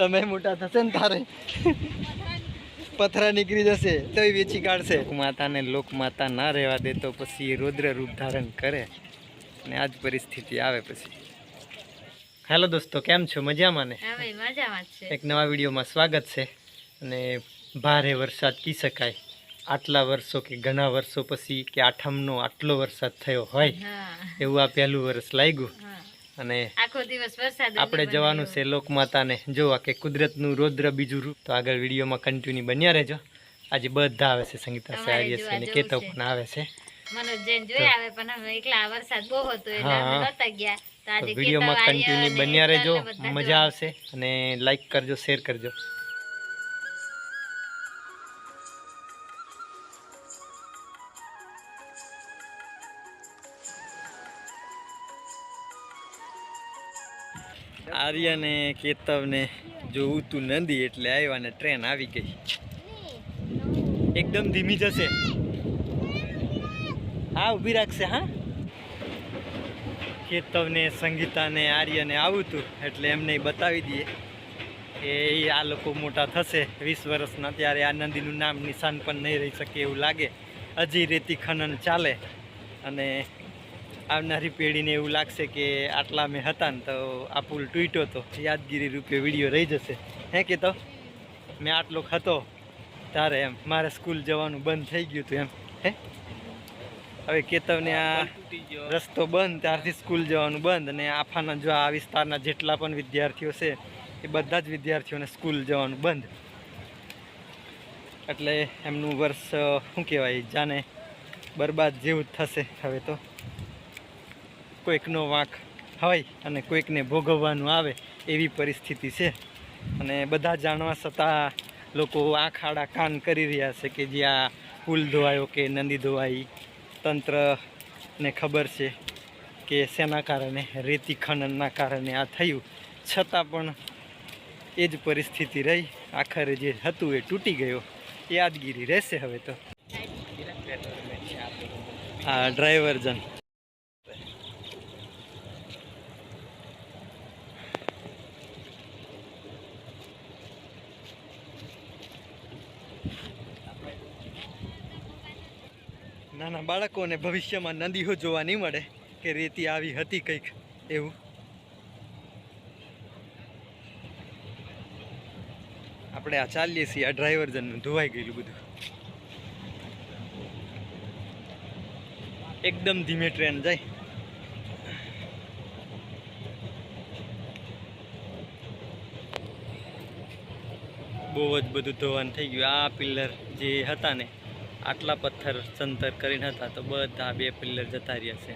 તમે મોટા થશે ને તારે. પથરા નીકળી જશે તોય વેચી કાઢશે. માતાને લોક માતા ના રહેવા દે તો પછી એ રુદ્ર રૂપ ધારણ કરે અને આ જ પરિસ્થિતિ આવે પછી. હેલો દોસ્તો કેમ છો? મજામાં ને? હા ભાઈ મજામાં જ છે. એક નવા વિડીયોમાં સ્વાગત છે અને ભારે વરસાદ કી શકાય. આટલા વર્ષો કે ઘણા વર્ષો પછી કે આઠમનો આટલો વરસાદ થયો હોય એવું આ પહેલું વર્ષ લાગ્યું. હા. અને આખો દિવસ વરસાદ આપણે જવાનું છે લોકમાતાને. જોવા કે કુદરતનું રૌદ્ર બીજું રૂપ. તો આગળ વિડીયોમાં કન્ટિન્યુ બન્યા રહેજો. આજે બધા આવે છે સંગીતા સારી છે અને જવું કેતો પણ આવે છે. મનોજ જૈન જોઈ આવે પણ એકલા વરસાદ બહુ હતો એટલે અમે ગયા. તો તો આજે વિડીયોમાં કન્ટિન્યુ બન્યા રહેજો. મજા આવશે અને લાઈક કરજો શેર કરજો. આર્યને, કેતવને જોવું તું નંદી એટલે આવ્યા ને ટ્રેન આવી ગઈ. એકદમ ધીમી જશે. હા, ઊભી રાખશે, હા. કેતવને, સંગીતાને, આર્યને આવું હતું એટલે એમને બતાવી દઈએ કે આ લોકો મોટા થશે વીસ વર્ષના, ત્યારે આ નદીનું નામ નિશાન પણ નહીં રહી શકે એવું લાગે. હજી રેતી ખનન ચાલે અને આવનારી પેઢીને એવું લાગશે કે આટલા મેં હતા ને તો આ પુલ તૂટ્યો તો. યાદગીરી રૂપે વીડિયો રહી જશે. હે કે તો મેં આટલો હતો તારે એમ. મારે સ્કૂલ જવાનું બંધ થઈ ગયું હતું એમ. હે? હવે કેતવને આ રસ્તો બંધ ત્યારથી સ્કૂલ જવાનું બંધ અને આફાના જો આ વિસ્તારના જેટલા પણ વિદ્યાર્થીઓ છે એ બધા જ વિદ્યાર્થીઓને સ્કૂલ જવાનું બંધ. એટલે એમનું વર્ષ શું કહેવાય જાને બરબાદ જેવું જ થશે હવે તો. કોઈકનો વાંક હોય અને કોઈકને ભોગવવાનું આવે એવી પરિસ્થિતિ છે. અને બધા જાણવા છતાં લોકો આંખ આડા કાન કરી રહ્યા છે કે જે આ પુલ ધોવાયો કે નદી ધોવાઈ તંત્રને ખબર છે કે શેના કારણે, રેતી ખનનના કારણે આ થયું. છતાં પણ એ જ પરિસ્થિતિ રહી. આખરે જે હતું એ તૂટી ગયો. યાદગીરી રહેશે હવે તો. આ ડ્રાઈવર જન નાના બાળકોને ભવિષ્યમાં નદીઓ જોવા નહીં મળે કે રેતી આવી હતી કંઈક એવું. આપણે આ ચાલીએ છીએ, આ ડ્રાઈવર જનનું ધોવાઈ ગયેલું બધું. એકદમ ધીમે ટ્રેન જાય. બહુ જ બધું ધોવાનું થઈ ગયું. આ પિલ્લર જે હતા ને આટલા પથ્થર સંતર કરીને હતા તો બધા બે પિલ્લર જતા રહ્યા છે.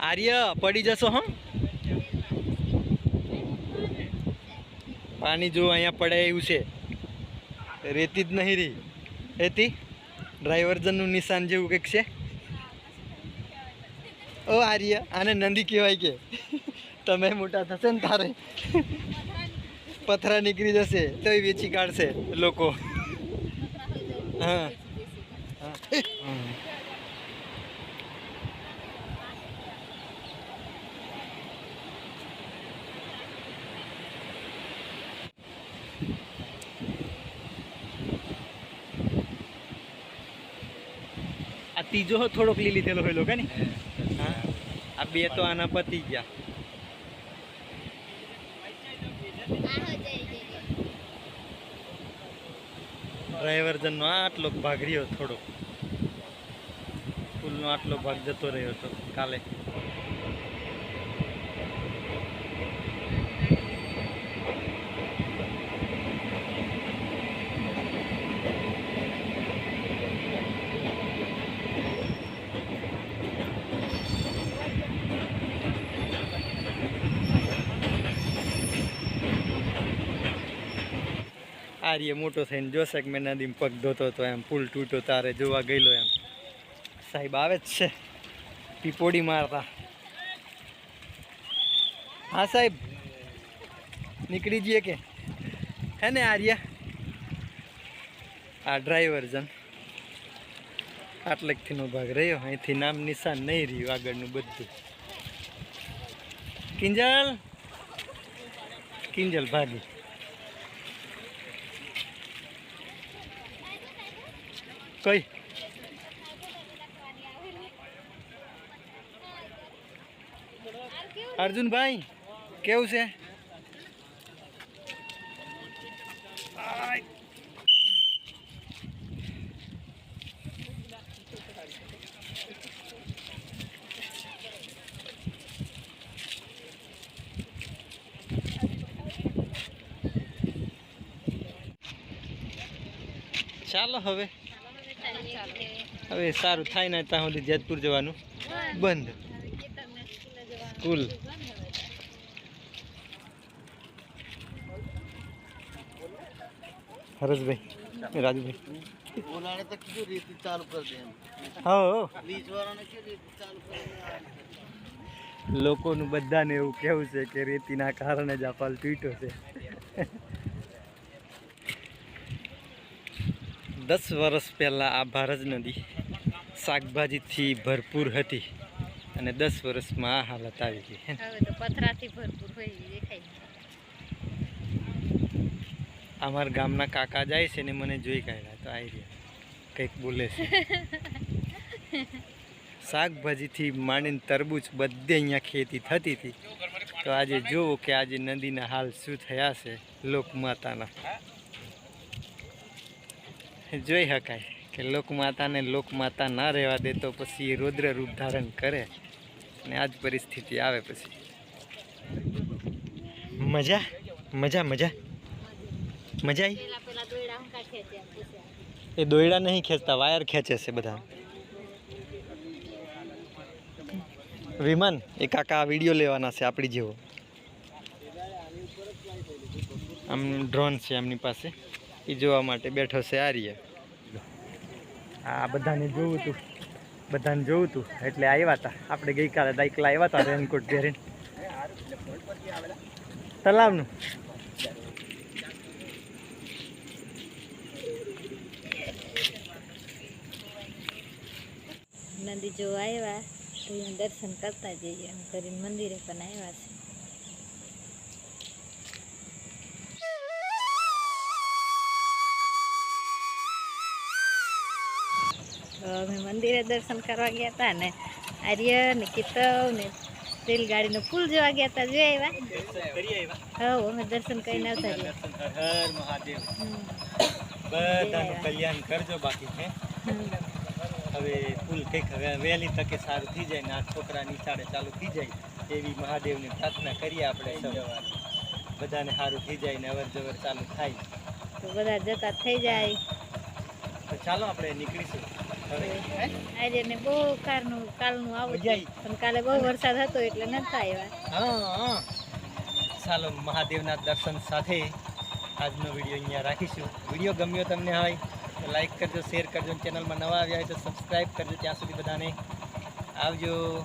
આર્ય, પડી જશો હા. પાણી જો અહીંયા પડે એવું છે રેતી જ નહીં રહી. રેતી? ડ્રાઈવરજનનું નિશાન જેવું કંઈક છે? ઓ આર્ય આને નંદી કહેવાય કે. તમે મોટા થશે ને તારે. પથરા નીકળી જશે તોય વેચી કાઢશે લોકો. હા. હા. આ ત્રીજો થોડોક લી લીધેલો હોય કે ને આ બે તો આના પતી ગયા. ડ્રાઈવર જનનો આટલો ભાગ રહ્યો થોડો ફૂલનો આટલો ભાગ જતો રહ્યો હતો કાલે. આર્ય મોટો થઈને જોશે કે મેં નદીમાં પગ ધોતો હતો એમ, પુલ તૂટો તારે જોવા ગયેલો એમ. સાહેબ આવે જ છે. પીપોડી મારતા. હા સાહેબ, નીકળી જઈએ કે? હે ને આર્યા? આ ડ્રાઈવર જન. આટલેકથીનો ભાગ રહ્યો, અહીંથી નામ નિશાન નહીં રહ્યું, આગળનું બધું. કિંજલ? કિંજલ ભાગી. અર્જુનભાઈ કેવું છે? ચાલો હવે. હવે સારું થાય ને ત્યાં સુધી જેતપુર જવાનું. બંધ. કુલ હરેશભાઈ રાજુભાઈ બોલાણે તો કીધું રેતી ચાલુ કરી દે હા લીજ વાળાને કે રેતી ચાલુ કરી લોકોનું બધાને એવું કેવું છે કે રેતીના કારણે જ આ પાલ તૂટ્યો છે દસ વર્ષ પહેલાં આ ભારજ નદી શાકભાજીથી ભરપૂર હતી અને દસ વર્ષમાં આ હાલત આવી ગઈ પથરાથી ભરપૂર હોય દેખાય અમારા ગામના કાકા જાય છે ને મને જોઈ કાઢ્યા તો આવી રહ્યા કંઈક બોલે છે. શાકભાજીથી માંડીને તરબૂચ બધે અહીંયા ખેતી થતી હતી. તો આજે જુઓ કે આજે નદીના હાલ શું થયા છે લોકમાતાના. જોઈ શકાય કે લોકમાતાને લોકમાતા ના રહેવા દે તો પછી એ રૌદ્ર રૂપ ધારણ કરે. અને આ જ પરિસ્થિતિ આવે પછી. મજા? મજા મજા. મજા આવી. એ દોયડા નહીં ખેંચતા વાયર ખેંચે છે બધા. વિમાન એ કાકા આ વીડિયો લેવાના છે આપણી જેવો. આમ ડ્રોન છે એમની પાસે. એ જોવા માટે બેઠો છે આર્ય. આ બધાને જોવું હતું બધાને જોવું હતું એટલે આવ્યા હતા આપણે ગઈકાલે દાયકલા આવ્યા હતા રેનકોટ પહેરીને તલાવનું. નદી જોવા આવ્યા તો દર્શન કરતા જઈએ એમ કરીને મંદિરે પણ આવ્યા છે. તો અમે મંદિરે દર્શન કરવા ગયા હતા ને આર્ય ને કિતવ ને રેલગાડીનો પુલ જોવા ગયા હતા. જોઈ આવ્યા? હા અમે દર્શન કરીને આવતા હર મહાદેવ. બધાનું કલ્યાણ કરજો બાકી છે હવે ફૂલ કંઈક હવે વહેલી તકે સારું થઈ જાય ને આ છોકરા નિશાળે ચાલુ થઈ જાય એવી મહાદેવની પ્રાર્થના કરીએ આપણે બધાને સારું થઈ જાય ને અવર જવર ચાલુ થાય. તો બધા જતા થઈ જાય. તો ચાલો આપણે નીકળીશું? આજે ને બહુ કારનું કાલનું આવું. આવી. પણ કાલે બહુ વરસાદ હતો એટલે નતા આવ્યા. હા હા. ચાલો મહાદેવના દર્શન સાથે આજનો વીડિયો અહીંયા રાખીશું. વીડિયો ગમ્યો તમને હોય તો લાઈક કરજો શેર કરજો. ચેનલમાં નવા આવ્યા હોય તો સબસ્ક્રાઈબ કરજો. ત્યાં સુધી બધાને આવજો.